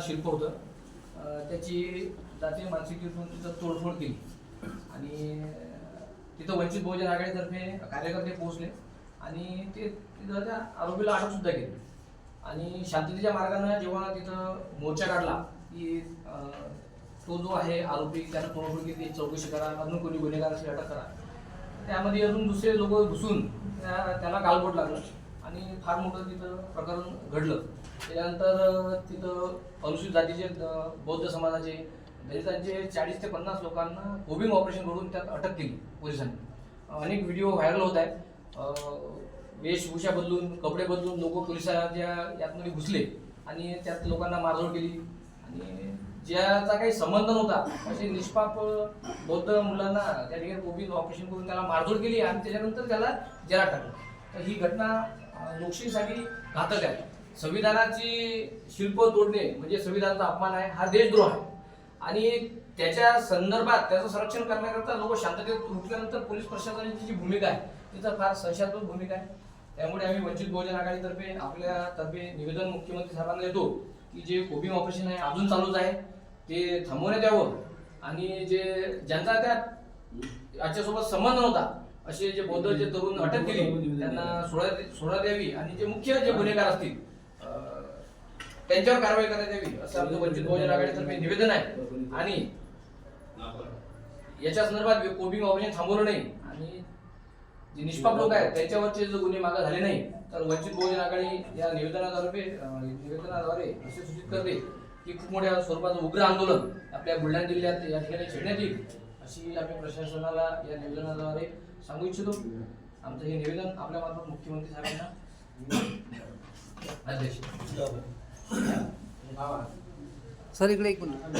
शिल्प होतं. त्याची जातीय मानसिकतेतून तिथं तोडफोड केली. आणि तिथं वंचित बहुजन आघाडीतर्फे कार्यकर्ते पोहोचले. आणि ते तिथं त्या आरोपीला अटकसुद्धा केली. आणि शांततेच्या मार्गानं जेव्हा तिथं मोर्चा काढला की तो जो आहे आरोपी त्यानं तोडफोड केली चौकशी करा अजून कोणी गुन्हेगार असेल अटक करा. त्यामध्ये अजून दुसरे लोक घुसून त्या- त्याला गालबोट लागलं. आणि फार मोठं तिथं प्रकरण घडलं. त्याच्यानंतर तिथं अनुसूचित जातीचे बौद्ध समाजाचे दलितांचे चाळीस ते पन्नास लोकांना कोबिंग ऑपरेशन करून त्यात अटक केली पोलिसांनी. अनेक व्हिडिओ व्हायरल होत आहेत. वेशभूषा बदलून कपडे बदलून लोक पोलिसांच्या यातमध्ये घुसले आणि त्यात लोकांना मारझोड केली. आणि ज्याचा काही संबंध नव्हता असे निष्पाप बौद्ध मुलांना त्या ठिकाणी कोविड ऑपरेशन करून त्याला मारझोड केली आणि त्याच्यानंतर त्याला जेलात टाकलं. तर ही घटना लोकशाहीसाठी घातक आहे. संविधानाची शिल्प तोडणे म्हणजे संविधानाचा अपमान आहे हा देशद्रोह आहे. आणि त्याच्या संदर्भात त्याचं संरक्षण करण्याकरता लोक शांततेत उठल्यानंतर पोलीस प्रशासनाची जी भूमिका आहे तिचा फार संशयात्मक भूमिका आहे. त्यामुळे आम्ही वंचित बहुजन आघाडीतर्फे आपल्यातर्फे निवेदन मुख्यमंत्री साहेबांना देतो की जे कोबिंग ऑपरेशन आहे अजून चालूच आहे. ते थांबवण्यात यावं. आणि जे ज्यांचा त्या याच्यासोबत संबंध नव्हता असे जे बौद्ध जे तरुण अटक केली त्यांना सोडा सोडा द्यावी आणि जे मुख्य जे गुन्हेगार असतील त्यांच्यावर कारवाई करण्यात यावी असं आमचं वंचित बहुजन आघाडीतर्फे निवेदन आहे. आणि याच्या संदर्भात कोबिंग ऑपरेशन थांबवलं नाही आणि जे निष्पाप लोक आहेत त्यांच्यावरचे जर गुन्हे मागे झाले नाही तर वंचित बहुजन आघाडी या निवेदनाद्वारे निवेदनाद्वारे असे सूचित करते की खूप मोठ्या स्वरूपाचं उग्र आंदोलन आपल्या बुलढाणा जिल्ह्यात या ठिकाणी छेडण्यात येईल अशी आम्ही प्रशासनाला या निवेदनाद्वारे सांगू इच्छितो. आमचं हे निवेदन आपल्या मार्फत मुख्यमंत्री साहेबांना सर इकडे एक मिनिट.